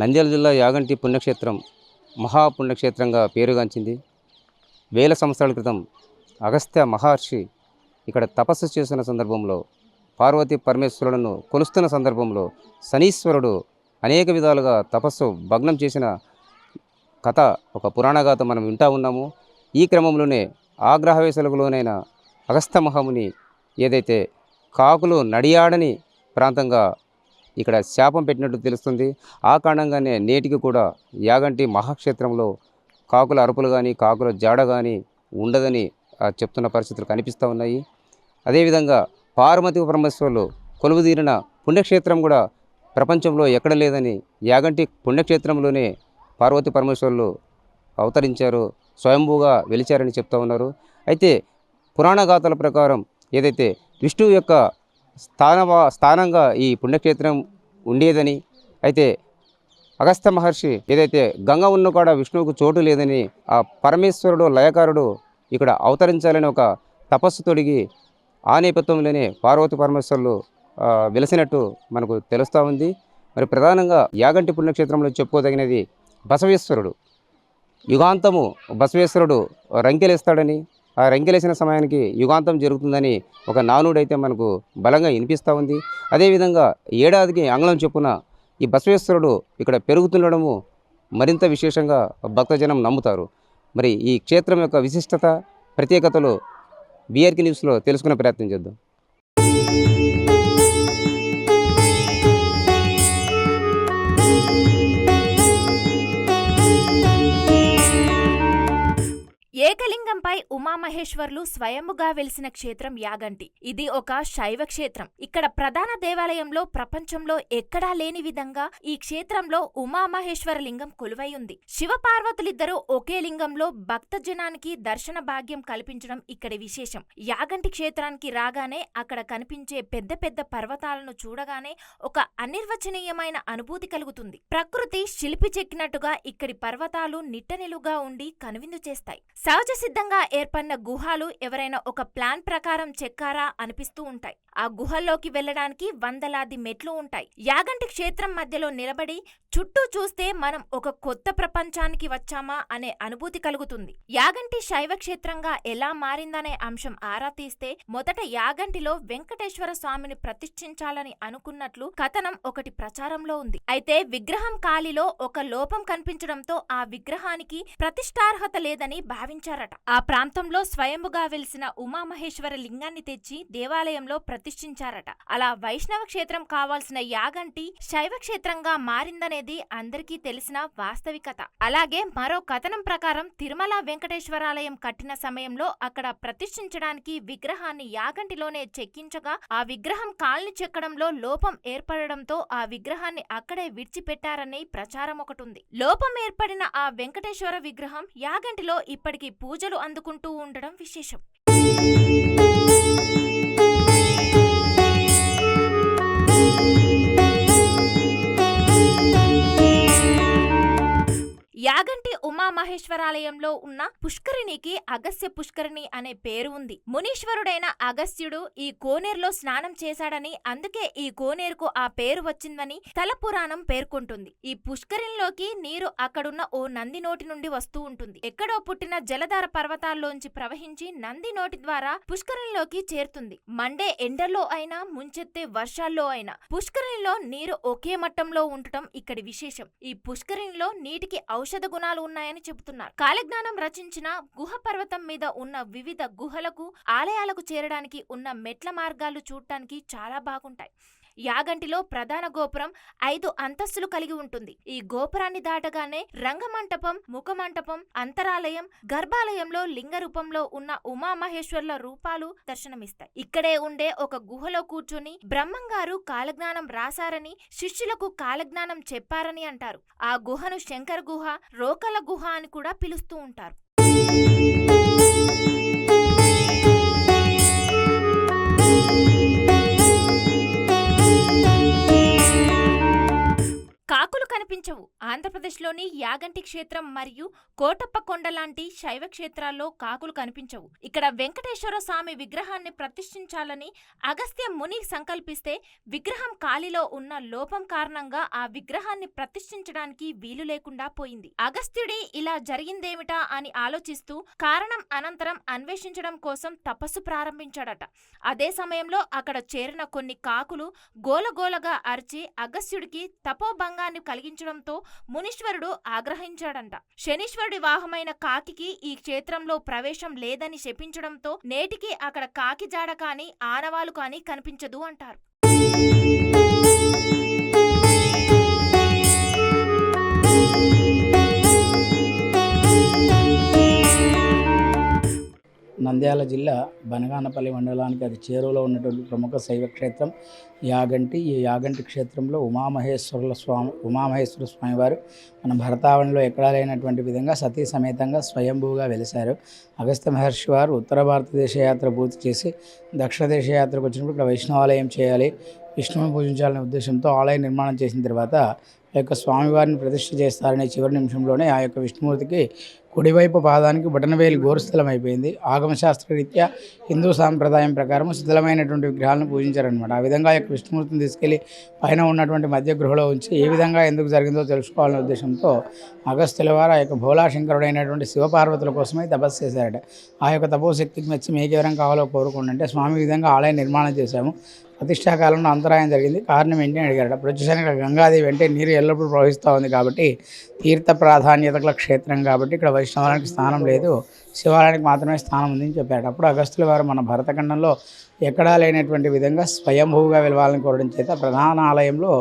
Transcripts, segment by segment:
నంద్యాల జిల్లా యాగంటి పుణ్యక్షేత్రం మహాపుణ్యక్షేత్రంగా పేరుగాంచింది. వేల సంవత్సరాల క్రితం అగస్త్య మహర్షి ఇక్కడ తపస్సు చేసిన సందర్భంలో పార్వతి పరమేశ్వరులను కొలుస్తున్న సందర్భంలో శనీశ్వరుడు అనేక విధాలుగా తపస్సు భగ్నం చేసిన కథ ఒక పురాణగాథ మనం వింటా ఉన్నాము. ఈ క్రమంలోనే ఆగ్రహవేశలకులోనైన అగస్త్య మహాముని ఏదైతే కాకులు నడియాడని ప్రాంతంగా ఇక్కడ శాపం పెట్టినట్టు తెలుస్తుంది. ఆ కారణంగానే నేటికి కూడా యాగంటి మహాక్షేత్రంలో కాకుల అరుపులు కానీ కాకుల జాడ కానీ ఉండదని చెప్తున్న పరిస్థితులు కనిపిస్తూ ఉన్నాయి. అదేవిధంగా పార్వతి పరమేశ్వరులు కొలువుదీరిన పుణ్యక్షేత్రం కూడా ప్రపంచంలో ఎక్కడ లేదని యాగంటి పుణ్యక్షేత్రంలోనే పార్వతి పరమేశ్వరులు అవతరించారు స్వయంభూగా వెలిచారని చెప్తా ఉన్నారు. అయితే పురాణ గాథల ప్రకారం ఏదైతే విష్ణువు యొక్క స్థానవా స్థానంగా ఈ పుణ్యక్షేత్రం ఉండేదని. అయితే అగస్త్య మహర్షి ఏదైతే గంగ ఉన్న కూడా విష్ణువుకు చోటు లేదని ఆ పరమేశ్వరుడు లయకారుడు ఇక్కడ అవతరించాలని ఒక తపస్సు తొడిగి ఆ నేపథ్యంలోనే పార్వతి పరమేశ్వరులు ఆ, వెలిసినట్టు మనకు తెలుస్తూ ఉంది. మరి ప్రధానంగా యాగంటి పుణ్యక్షేత్రంలో చెప్పుకోదగినది బసవేశ్వరుడు. యుగాంతము బసవేశ్వరుడు రంకెలేస్తాడని ఆ రంకెలేసిన సమయానికి యుగాంతం జరుగుతుందని ఒక నానుడైతే మనకు బలంగా వినిపిస్తూ ఉంది. అదేవిధంగా ఏడాదికి ఆంగ్లం చొప్పున ఈ బసవేశ్వరుడు ఇక్కడ పెరుగుతుండడము మరింత విశేషంగా భక్తజనం నమ్ముతారు. మరి ఈ క్షేత్రం యొక్క విశిష్టత ప్రత్యేకతలు బీఆర్కి న్యూస్లో తెలుసుకునే ప్రయత్నం చేద్దాం. ఏకలింగంపై ఉమామహేశ్వర్లు స్వయముగా వెలిసిన క్షేత్రం యాగంటి. ఇది ఒక శైవ క్షేత్రం. ఇక్కడ ప్రధాన దేవాలయంలో ప్రపంచంలో ఎక్కడా లేని విధంగా ఈ క్షేత్రంలో ఉమామహేశ్వర లింగం కొలువై ఉంది. శివపార్వతులిద్దరూ ఒకే లింగంలో భక్త జనానికి దర్శన భాగ్యం కల్పించడం ఇక్కడి విశేషం. యాగంటి క్షేత్రానికి రాగానే అక్కడ కనిపించే పెద్ద పెద్ద పర్వతాలను చూడగానే ఒక అనిర్వచనీయమైన అనుభూతి కలుగుతుంది. ప్రకృతి శిల్పి చెక్కినట్టుగా ఇక్కడి పర్వతాలు నిట్టనిలుగా ఉండి కనువిందు చేస్తాయి. సహజ సిద్ధంగా ఏర్పడిన గుహాలు ఎవరైనా ఒక ప్లాన్ ప్రకారం చెక్కారా అనిపిస్తూ ఉంటాయి. ఆ గుహల్లోకి వెళ్ళడానికి వందలాది మెట్లు ఉంటాయి. యాగంటి క్షేత్రం మధ్యలో నిలబడి చుట్టూ చూస్తే మనం ఒక కొత్త ప్రపంచానికి వచ్చామా అనే అనుభూతి కలుగుతుంది. యాగంటి శైవ క్షేత్రంగా ఎలా మారిందనే అంశం ఆరా తీస్తే మొదట యాగంటిలో వెంకటేశ్వర స్వామిని ప్రతిష్ఠించాలని అనుకున్నట్లు కథనం ఒకటి ప్రచారంలో ఉంది. అయితే విగ్రహం కాలిలో ఒక లోపం కనిపించడంతో ఆ విగ్రహానికి ప్రతిష్టార్హత లేదని భావించారట ఆ ప్రాంతంలో స్వయంభుగా వెలిసిన ఉమామహేశ్వర లింగాన్ని తెచ్చి దేవాలయంలో ప్రతిష్ఠించారట. అలా వైష్ణవ క్షేత్రం కావాల్సిన యాగంటి శైవ క్షేత్రంగా మారిందనేది అందరికీ తెలిసిన వాస్తవికత. అలాగే మరో కథనం ప్రకారం తిరుమల వెంకటేశ్వరాలయం కట్టిన సమయంలో అక్కడ ప్రతిష్ఠించడానికి విగ్రహాన్ని యాగంటిలోనే చెక్కించగా ఆ విగ్రహం కాల్ని చెక్కడంలో లోపం ఏర్పడడంతో ఆ విగ్రహాన్ని అక్కడే విడిచిపెట్టారని ప్రచారం ఒకటుంది లోపం ఏర్పడిన ఆ వెంకటేశ్వర విగ్రహం యాగంటిలో ఇప్పటికి పూజలు అందుకుంటూ ఉండడం విశేషం. మునీశ్వరాలయంలో ఉన్న పుష్కరిణికి అగస్య పుష్కరిణి అనే పేరు ఉంది. మునీశ్వరుడైన అగస్త్యుడు ఈ కోనేరులో స్నానం చేశాడని అందుకే ఈ కోనేరుకు ఆ పేరు వచ్చిందని తల పురాణం పేర్కొంటుంది. ఈ పుష్కరిణిలోకి నీరు అక్కడున్న ఓ నంది నోటి నుండి వస్తూ ఉంటుంది. ఎక్కడో పుట్టిన జలధార పర్వతాల్లోంచి ప్రవహించి నంది నోటి ద్వారా పుష్కరిణిలోకి చేరుతుంది. మండే ఎండలో అయినా ముంచెత్తే వర్షాల్లో అయినా పుష్కరిణిలో నీరు ఒకే మట్టంలో ఉండటం ఇక్కడి విశేషం. ఈ పుష్కరిణిలో నీటికి ఔషధ గుణాలు ఉన్నాయని చెబుతున్నారు. కాలజ్ఞానం రచించిన గుహ పర్వతం మీద ఉన్న వివిధ గుహలకు ఆలయాలకు చేరడానికి ఉన్న మెట్ల మార్గాలు చూడటానికి చాలా బాగుంటాయి. యాగంటిలో ప్రధాన గోపురం ఐదు అంతస్తులు కలిగి ఉంటుంది. ఈ గోపురాన్ని దాటగానే రంగమంటపం ముఖమంటపం అంతరాలయం గర్భాలయంలో లింగ రూపంలో ఉన్న ఉమామహేశ్వర్ల రూపాలు దర్శనమిస్తాయి. ఇక్కడే ఉండే ఒక గుహలో కూర్చుని బ్రహ్మంగారు కాలజ్ఞానం రాశారని శిష్యులకు కాలజ్ఞానం చెప్పారని అంటారు. ఆ గుహను శంకర గుహ రోకల గుహ అని కూడా పిలుస్తూ ఉంటారు. ఆంధ్రప్రదేశ్లోని యాగంటి క్షేత్రం మరియు కోటప్పకొండ లాంటి శైవ క్షేత్రాల్లో కాకులు కనిపించవు. ఇక్కడ వెంకటేశ్వర స్వామి విగ్రహాన్ని ప్రతిష్ఠించాలని అగస్త్య ముని సంకల్పిస్తే విగ్రహం కాలిలో ఉన్న లోపం కారణంగా ఆ విగ్రహాన్ని ప్రతిష్ఠించడానికి వీలు లేకుండా పోయింది. అగస్త్యుడి ఇలా జరిగిందేమిటా అని ఆలోచిస్తూ కారణం అనంతరం అన్వేషించడం కోసం తపస్సు ప్రారంభించాడట. అదే సమయంలో అక్కడ చేరిన కొన్ని కాకులు గోలగోలగా అరిచి అగస్త్యుడికి తపోభంగాన్ని కలిగించడంతో ముని శనీశ్వరుడు ఆగ్రహించాడంట. శనీశ్వరుడి వాహమైన కాకికి ఈ క్షేత్రంలో ప్రవేశం లేదని శపించడంతో నేటికి అక్కడ కాకి జాడ కాని ఆనవాలు కాని కనిపించదు అంటారు. నంద్యాల జిల్లా బనగానపల్లి మండలానికి అది చేరువలో ఉన్నటువంటి ప్రముఖ శైవ క్షేత్రం యాగంటి. ఈ యాగంటి క్షేత్రంలో ఉమామహేశ్వరుల స్వామి ఉమామహేశ్వర స్వామివారు మన భరతావణిలో ఎక్కడా లేనటువంటి విధంగా సతీ సమేతంగా స్వయంభూగా వెలిశారు. అగస్త్య మహర్షి వారు ఉత్తర భారతదేశ యాత్ర పూర్తి చేసి దక్షిణ దేశ యాత్రకు వచ్చినప్పుడు ఇక్కడ వైష్ణవాలయం చేయాలి విష్ణువుని పూజించాలనే ఉద్దేశంతో ఆలయ నిర్మాణం చేసిన తర్వాత ఆ యొక్క స్వామివారిని ప్రతిష్ఠ చేస్తారనే చివరి నిమిషంలోనే ఆ యొక్క విష్ణుమూర్తికి కుడివైపు పాదానికి బుటనవేలు గోరుస్థలం అయిపోయింది ఆగమశాస్త్ర హిందూ సాంప్రదాయం ప్రకారం శిథిలమైనటువంటి విగ్రహాలను పూజించారనమాట ఆ విధంగా యొక్క విష్ణుమూర్తిని తీసుకెళ్ళి పైన ఉన్నటువంటి మధ్య గృహలో ఉంచి ఏ విధంగా ఎందుకు జరిగిందో తెలుసుకోవాలనే ఉద్దేశంతో అగస్తుల వారు ఆ యొక్క భోళాశంకరుడైనటువంటి శివపార్వతుల కోసమే తపస్సు చేశారట. ఆ యొక్క తపోశక్తికి మెచ్చి మీకు ఎవరం కావాలో కోరుకోండి స్వామి విధంగా ఆలయ నిర్మాణం చేశాము. ప్రతిష్టాకాలంలో అంతరాయం జరిగింది. కారణం ఏంటి అని అడిగారు అప్పుడు వచ్చేసరికి గంగాదేవి అంటే నీరు ఎల్లప్పుడూ ప్రవహిస్తూ ఉంది కాబట్టి తీర్థ ప్రాధాన్యత గల క్షేత్రం కాబట్టి ఇక్కడ వైష్ణవానికి స్థానం లేదు. శివాలయానికి మాత్రమే స్థానం ఉందని చెప్పాడు అప్పుడు అగస్తుల వారు మన భరతఖండంలో ఎక్కడా లేనటువంటి విధంగా స్వయంభూగా వెలవాలని కోరడం చేత ప్రధాన ఆలయంలో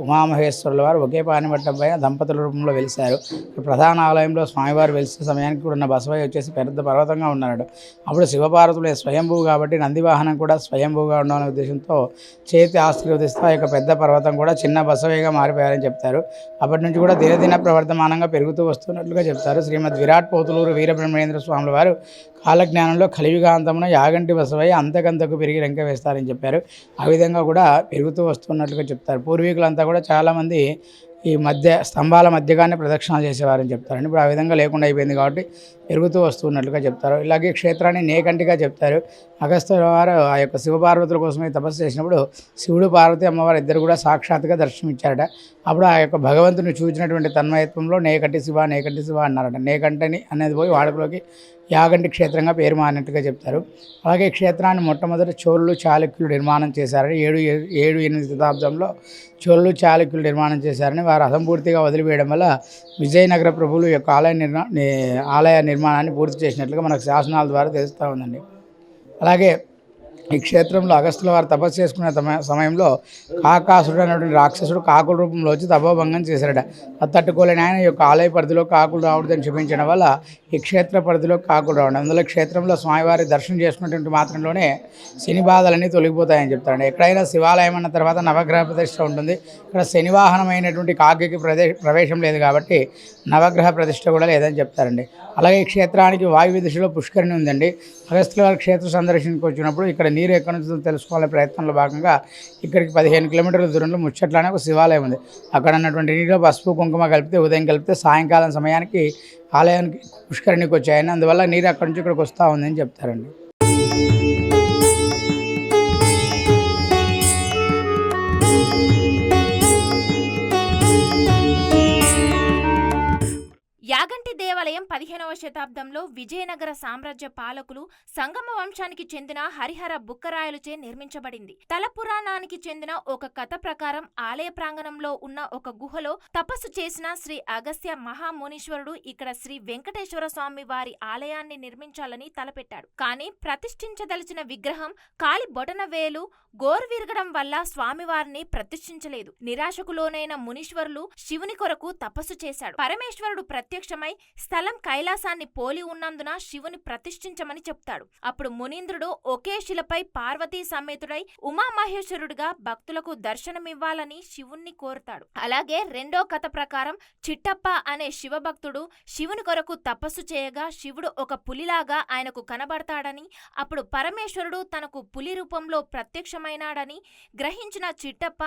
ఉమామహేశ్వరుల వారు ఒకే పానిమట్టం పైన దంపతుల రూపంలో వెలిశారు. ప్రధాన ఆలయంలో స్వామివారు వెలిసిన సమయానికి కూడా ఉన్న బసవయ్య వచ్చేసి పెద్ద పర్వతంగా ఉన్నాడు. అప్పుడు శివపార్వతులు స్వయంభూ కాబట్టి నంది వాహనం కూడా స్వయంభూగా ఉండాలనే ఉద్దేశంతో చేతి ఆశీర్వదిస్తూ ఆ యొక్క పెద్ద పర్వతం కూడా చిన్న బసవయ్యగా మారిపోయారని చెప్తారు. అప్పటి నుంచి కూడా దినదిన ప్రవర్తమానంగా పెరుగుతూ వస్తున్నట్లుగా చెప్తారు. శ్రీమద్ విరాట్ పోతులూరు వీరబ్రహ్మేంద్ర స్వాముల వారు కాలజ్ఞానంలో కలియుగాంతమున యాగంటి బసవయ్య అంతకంతకు పెరిగి రెంక వేస్తారని చెప్పారు. ఆ విధంగా కూడా పెరుగుతూ వస్తున్నట్లుగా చెప్తారు. పూర్వీకులంతా కూడా చాలామంది ఈ మధ్య స్తంభాల మధ్యగానే ప్రదక్షిణాలు చేసేవారని చెప్తారండి ఇప్పుడు ఆ విధంగా లేకుండా అయిపోయింది కాబట్టి పెరుగుతూ వస్తున్నట్లుగా చెప్తారు. ఇలాగే క్షేత్రాన్ని నేకంటిగా చెప్తారు. అగస్త్య వారు ఆ యొక్క శివపార్వతుల కోసమే తపస్సు చేసినప్పుడు శివుడు పార్వతి అమ్మవారు ఇద్దరు కూడా సాక్షాత్గా దర్శనమిచ్చారట. అప్పుడు ఆ యొక్క భగవంతుని చూచినటువంటి తన్మయత్వంలో నేకంటి శివ నేకంటి శివ అన్నారట. నేకంటని అనేది పోయి వాడుకలోకి యాగంటి క్షేత్రంగా పేరు మారినట్టుగా చెప్తారు. అలాగే క్షేత్రాన్ని మొట్టమొదటి చోళ్ళు చాళుక్యులు నిర్మాణం చేశారని ఏడు ఏడు ఎనిమిది శతాబ్దంలో చోళ్ళు చాళుక్యులు నిర్మాణం చేశారని వారు అసంపూర్తిగా వదిలివేయడం వల్ల విజయనగర ప్రభువులు యొక్క ఆలయ నిర్మా ఆలయ నిర్మాణాన్ని పూర్తి చేసినట్లుగా మనకు శాసనాల ద్వారా తెలుస్తూ ఉందండి. అలాగే ఈ క్షేత్రంలో అగస్తుల వారు తపస్సు చేసుకునే తమ- సమయంలో కాకాసుడు అనేటువంటి రాక్షసుడు కాకుల రూపంలో వచ్చి తపోభంగం చేశాడట అది తట్టుకోలేని ఆయన ఈ యొక్క ఆలయ పరిధిలో కాకులు రావడం చూపించడం వల్ల ఈ క్షేత్ర పరిధిలో కాకులు రావడం అందులో క్షేత్రంలో స్వామివారి దర్శనం చేసుకున్నటువంటి మాత్రంలోనే శని బాధలన్నీ తొలగిపోతాయని చెప్తాడు ఎక్కడైనా శివాలయం అన్న తర్వాత నవగ్రహ ప్రతిష్ఠ ఉంటుంది. ఇక్కడ శనివాహనమైనటువంటి కాకి ప్రదేశ ప్రవేశం లేదు కాబట్టి నవగ్రహ ప్రతిష్ట కూడా లేదని చెప్తారండి. అలాగే ఈ క్షేత్రానికి వాయువ్య దిశలో పుష్కరిణి ఉందండి. అగస్త్యుల వారి క్షేత్ర సందర్శనకు వచ్చినప్పుడు ఇక్కడ నీరు ఎక్కడి నుంచి తెలుసుకోవాలనే ప్రయత్నంలో భాగంగా ఇక్కడికి పదిహేను కిలోమీటర్ల దూరంలో ముచ్చట్లనే ఒక శివాలయం ఉంది. అక్కడ ఉన్నటువంటి నీటిలో పసుపు కుంకుమ కలిపితే ఉదయం కలిపితే సాయంకాలం సమయానికి ఆలయానికి పుష్కరిణికి వచ్చాయని అందువల్ల నీరు అక్కడి నుంచి ఇక్కడికి వస్తూ ఉందని చెప్తారండి. దేవాలయం పదిహేనవ శతాబ్దంలో విజయనగర సామ్రాజ్య పాలకులు సంగమ వంశానికి చెందిన హరిహర బుక్కరాయలుచే నిర్మించబడింది. తల పురాణానికి చెందిన ఒక కథ ప్రకారం ఆలయ ప్రాంగణంలో ఉన్న ఒక గుహలో తపస్సు చేసిన శ్రీ అగస్త్య మహామునీశ్వరుడు ఇక్కడ శ్రీ వెంకటేశ్వర స్వామి వారి ఆలయాన్ని నిర్మించాలని తలపెట్టాడు. కానీ ప్రతిష్ఠించదలిచిన విగ్రహం కాలి బొటన వేలు గోరు విరగడం వల్ల స్వామివారిని ప్రతిష్ఠించలేదు. నిరాశకులోనైన మునీశ్వరులు శివుని కొరకు తపస్సు చేశాడు. పరమేశ్వరుడు ప్రత్యక్షమై స్థలం కైలాసాన్ని పోలి ఉన్నందున శివుని ప్రతిష్ఠించమని చెప్తాడు. అప్పుడు మునీంద్రుడు ఒకే శిలపై పార్వతీ సమేతుడై ఉమామహేశ్వరుడిగా భక్తులకు దర్శనమివ్వాలని శివుణ్ణి కోరుతాడు. అలాగే రెండో కథ ప్రకారం చిట్టప్ప అనే శివభక్తుడు శివుని కొరకు తపస్సు చేయగా శివుడు ఒక పులిలాగా ఆయనకు కనబడతాడని అప్పుడు పరమేశ్వరుడు తనకు పులి రూపంలో ప్రత్యక్షమైనాడని గ్రహించిన చిట్టప్ప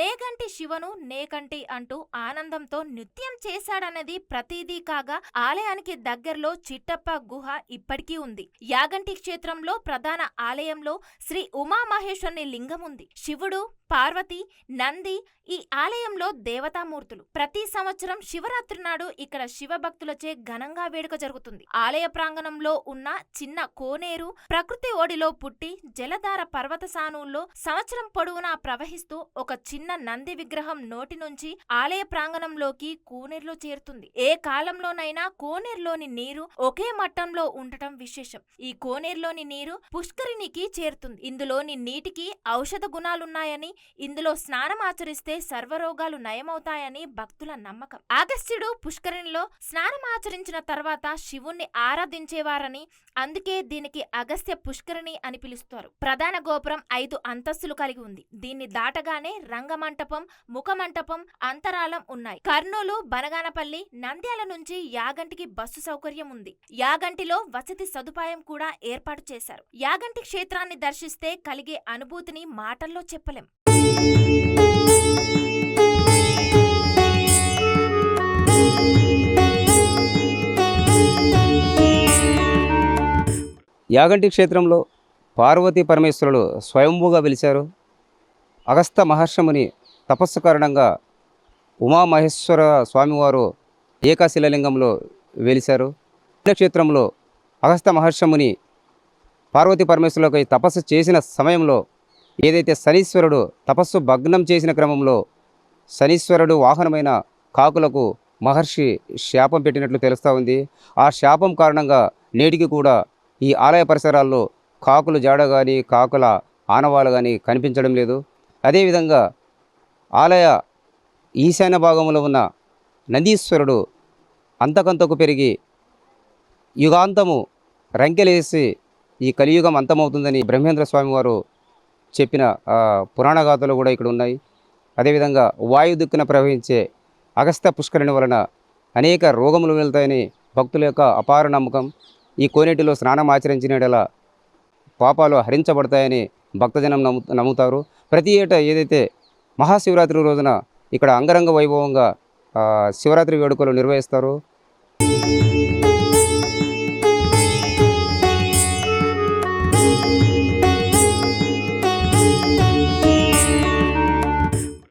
నేగంటి శివను నేకంటి అంటూ ఆనందంతో నృత్యం చేశాడన్నది ప్రతీదీ కాగా ఆలయానికి దగ్గరలో చిట్టప్ప గుహ ఇప్పటికీ ఉంది. యాగంటి క్షేత్రంలో ప్రధాన ఆలయంలో శ్రీ ఉమామహేశ్వరుని లింగం ఉంది. శివుడు పార్వతి నంది ఈ ఆలయంలో దేవతామూర్తులు. ప్రతి సంవత్సరం శివరాత్రి నాడు ఇక్కడ శివభక్తులచే ఘనంగా వేడుక జరుగుతుంది. ఆలయ ప్రాంగణంలో ఉన్న చిన్న కోనేరు ప్రకృతి ఓడిలో పుట్టి జలధార పర్వత సానువుల్లో సంవత్సరం పొడవునా ప్రవహిస్తూ ఒక చిన్న నంది విగ్రహం నోటి నుంచి ఆలయ ప్రాంగణంలోకి కోనేరులో చేరుతుంది. ఏ కాలంలోనైనా కోనేరులోని నీరు ఒకే మట్టంలో ఉండటం విశేషం. ఈ కోనేరులోని నీరు పుష్కరిణికి చేరుతుంది. ఇందులోని నీటికి ఔషధ గుణాలున్నాయని ఇందులో స్నానం ఆచరిస్తే సర్వరోగాలు నయమవుతాయని భక్తుల నమ్మకం. ఆగస్త్యుడు పుష్కరిణిలో స్నానం ఆచరించిన తర్వాత శివుణ్ణి ఆరాధించేవారని అందుకే దీనికి అగస్త్య పుష్కరిణి అని పిలుస్తారు. ప్రధాన గోపురం ఐదు అంతస్తులు కలిగి ఉంది. దీన్ని దాటగానే రంగమంటపం ముఖమంటపం అంతరాలం ఉన్నాయి. కర్నూలు బనగానపల్లి నంద్యాల నుంచి యాగంటికి బస్సు సౌకర్యం ఉంది యాగంటిలో వసతి సదుపాయం కూడా ఏర్పాటు చేశారు. యాగంటి క్షేత్రాన్ని దర్శిస్తే కలిగే అనుభూతిని మాటల్లో చెప్పలేం. యాగంటి క్షేత్రంలో పార్వతీ పరమేశ్వరులు స్వయంభూగా పిలిచారు అగస్త మహర్షముని తపస్సు కారణంగా ఉమామహేశ్వర స్వామివారు ఏకాశిలలింగంలో వెలిశారు. పుణ్యక్షేత్రంలో అగస్త మహర్షముని పార్వతీ పరమేశ్వరులకై తపస్సు చేసిన సమయంలో ఏదైతే శనీశ్వరుడు తపస్సు భగ్నం చేసిన క్రమంలో శనీశ్వరుడు వాహనమైన కాకులకు మహర్షి శాపం పెట్టినట్లు తెలుస్తూ ఉంది. ఆ శాపం కారణంగా నేటికి కూడా ఈ ఆలయ పరిసరాల్లో కాకులు జాడ కానీ కాకుల ఆనవాలు కానీ కనిపించడం లేదు. అదేవిధంగా ఆలయ ఈశాన్య భాగంలో ఉన్న నందీశ్వరుడు అంతకంతకు పెరిగి యుగాంతము రంకెలేసి ఈ కలియుగం అంతమవుతుందని బ్రహ్మేంద్ర స్వామి వారు చెప్పిన ఆ, పురాణ గాథలు కూడా ఇక్కడ ఉన్నాయి. అదేవిధంగా వాయు దిక్కున ప్రవహించే అగస్త్య పుష్కరిణి వలన అనేక రోగములు వెళ్తాయని భక్తుల యొక్క అపార నమ్మకం. ఈ కోనేటిలో స్నానం ఆచరించిన పాపాలు హరించబడతాయని భక్తజనం నమ్ము నమ్ముతారు. ప్రతి ఏటా ఏదైతే మహాశివరాత్రి రోజున ఇక్కడ అంగరంగ వైభవంగా శివరాత్రి వేడుకలు నిర్వహిస్తారు.